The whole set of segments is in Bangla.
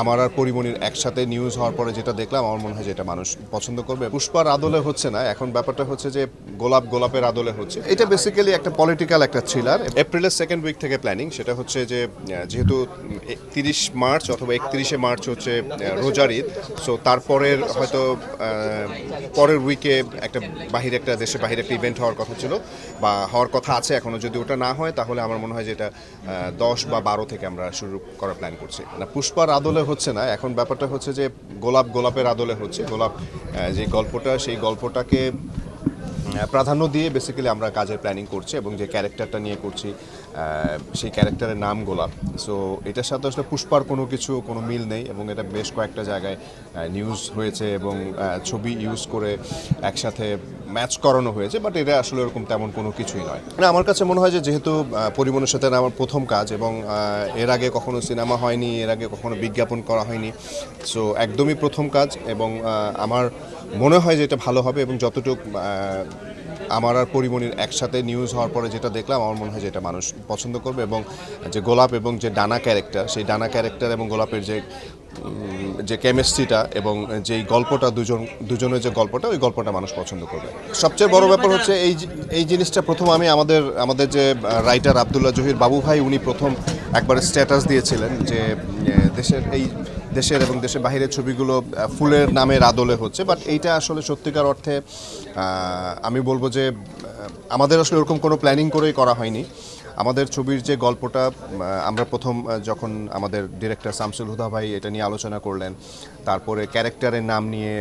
আমার আর পরিমণির একসাথে নিউজ হওয়ার পরে যেটা দেখলাম, আমার মনে হয় যে এটা মানুষ পছন্দ করবে। পুষ্পার আদলে হচ্ছে না, এখন ব্যাপারটা হচ্ছে যে গোলাপ গোলাপের আদলে হচ্ছে। এটা বেসিক্যালি একটা পলিটিক্যাল একটা থ্রিলার এপ্রিলের সেকেন্ড উইক থেকে প্ল্যানিং সেটা হচ্ছে যে যেহেতু তিরিশ মার্চ অথবা একত্রিশে মার্চ হচ্ছে রোজার ঈদ সো তারপরের হয়তো পরের উইকে একটা বাহিরে একটা দেশে বাহিরে একটা ইভেন্ট হওয়ার কথা ছিল, বা হওয়ার কথা আছে এখনও যদি ওটা না হয়, তাহলে আমার মনে হয় যে এটা দশ বা বারো থেকে আমরা শুরু করার প্ল্যান করছি। না, পুষ্পার আদলে হচ্ছে না। এখন ব্যাপারটা হচ্ছে যে গোলাপ গোলাপের আদলে হচ্ছে। গোলাপ যে গল্পটা, সেই গল্পটাকে প্রাধান্য দিয়ে বেসিক্যালি আমরা কাজের প্ল্যানিং করছি এবং যে ক্যারেক্টারটা নিয়ে করছি সেই ক্যারেক্টারের নাম গোলাপ। সো এটার সাথে আসলে পুষ্পার কোনো কিছু, কোনো মিল নেই এবং এটা বেশ কয়েকটা জায়গায় নিউজ হয়েছে এবং ছবি ইউজ করে একসাথে ম্যাচ করানো হয়েছে বাট এটা আসলে এরকম তেমন কোনো কিছুই নয়। না, আমার কাছে মনে হয় যে যেহেতু পরিমণের সাথে আমার প্রথম কাজ এবং এর আগে কখনো সিনেমা হয়নি, এর আগে কখনো বিজ্ঞাপন করা হয়নি সো একদমই প্রথম কাজ এবং আমার মনে হয় যে এটা ভালো হবে এবং যতটুকু আমার আর পরিমণির একসাথে নিউজ হওয়ার পরে যেটা দেখলাম, আমার মনে হয় যে এটা মানুষ পছন্দ করবে এবং যে গোলাপ এবং যে ডানা ক্যারেক্টার সেই ডানা ক্যারেক্টার এবং গোলাপের যে যে কেমিস্ট্রিটা এবং যেই গল্পটা দুজন দুজনের যে গল্পটা, ওই গল্পটা মানুষ পছন্দ করবে। সবচেয়ে বড় ব্যাপার হচ্ছে এই এই জিনিসটা প্রথম আমি আমাদের আমাদের যে রাইটার আবদুল্লাহ জহির বাবু ভাই, উনি প্রথম একবার স্ট্যাটাস দিয়েছিলেন যে দেশের এই দেশের এবং দেশের বাইরের ছবিগুলো ফুলের নামের আদলে হচ্ছে। বাট এইটা আসলে সত্যিকার অর্থে আমি বলব যে আমাদের আসলে ওরকম কোনো প্ল্যানিং করেই করা হয়নি। আমাদের ছবির যে গল্পটা আমরা প্রথম যখন আমাদের ডিরেক্টর শামসুল হুদা ভাই এটা নিয়ে আলোচনা করলেন, তারপরে ক্যারেক্টারের নাম নিয়ে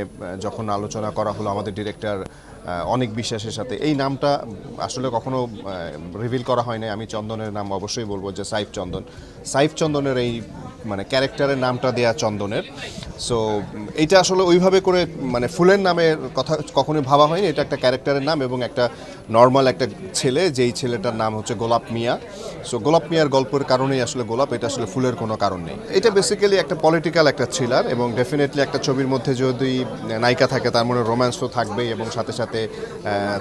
যখন আলোচনা করা হলো আমাদের ডিরেক্টর অনেক বিশ্বাসের সাথে, এই নামটা আসলে কখনো রিভিল করা হয়নি। আমি চন্দনের নাম অবশ্যই বলব যে সাইফ চন্দন। সাইফ চন্দনের এই মানে ক্যারেক্টারের নামটা দেয়া চন্দনের। সো এইটা আসলে ওইভাবে করে মানে ফুলের নামের কথা কখনোই ভাবা হয়নি। এটা একটা ক্যারেক্টারের নাম এবং একটা নর্মাল একটা ছেলে, যেই ছেলেটার নাম হচ্ছে গোলাপ মিয়া। সো গোলাপ মিয়ার গল্পের কারণেই আসলে গোলাপ, এটা আসলে ফুলের কোনো কারণ নেই। এটা বেসিক্যালি একটা পলিটিক্যাল একটা থ্রিলার এবং ডেফিনেটলি একটা ছবির মধ্যে যদি নায়িকা থাকে, তার মনে রোম্যান্স তো থাকবেই এবং সাথে সাথে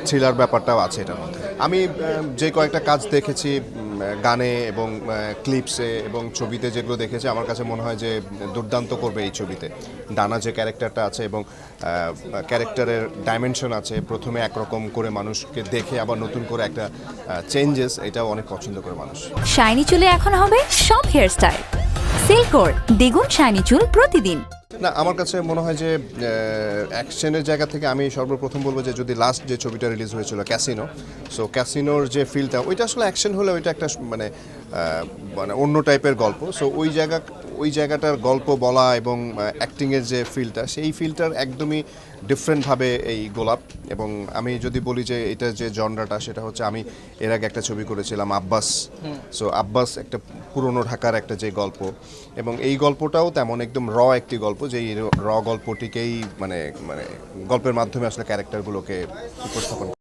থ্রিলার ব্যাপারটাও আছে এটার মধ্যে। আমি যে কয়েকটা কাজ দেখেছি গানে এবং ক্লিপসে এবং ছবিতে যেগুলো দেখেছি, আমার কাছে মনে হয় যে দুর্দান্ত করবে এই ছবিতে। ডানা যে ক্যারেক্টারটা আছে এবং ক্যারেক্টারের ডাইমেনশন আছে, প্রথমে একরকম করে মানুষকে দেখে আবার নতুন করে একটা চেঞ্জেস এটাও অনেক পছন্দ করে মানুষ। শাইনি চুলে এখন হবে সব হেয়ারস্টাইল সিল্কোর দ্বিগুণ শাইনি চুল প্রতিদিন। না, আমার কাছে মনে হয় যে অ্যাকশনের জায়গা থেকে আমি সর্বপ্রথম বলব যে, যদি লাস্ট যে ছবিটা রিলিজ হয়েছিল ক্যাসিনো সো ক্যাসিনোর যে ফিলটা ওইটা আসলে অ্যাকশন হলে ওইটা একটা মানে মানে অন্য টাইপের গল্প সো ওই জায়গা ওই জায়গাটার গল্প বলা এবং অ্যাক্টিংয়ের যে ফিলটা সেই ফিলটার একদমই ডিফারেন্টভাবে এই গোলাপ। এবং আমি যদি বলি যে এটা যে জনরাটা সেটা হচ্ছে আমি এর আগে একটা ছবি করেছিলাম আব্বাস। সো আব্বাস একটা পুরনো ঢাকার একটা যে গল্প। এবং এই গল্পটাও তেমন একদম র একটি গল্প যে র গল্পটিকেই মানে মানে গল্পের মাধ্যমে আসলে ক্যারেক্টারগুলোকে উপস্থাপন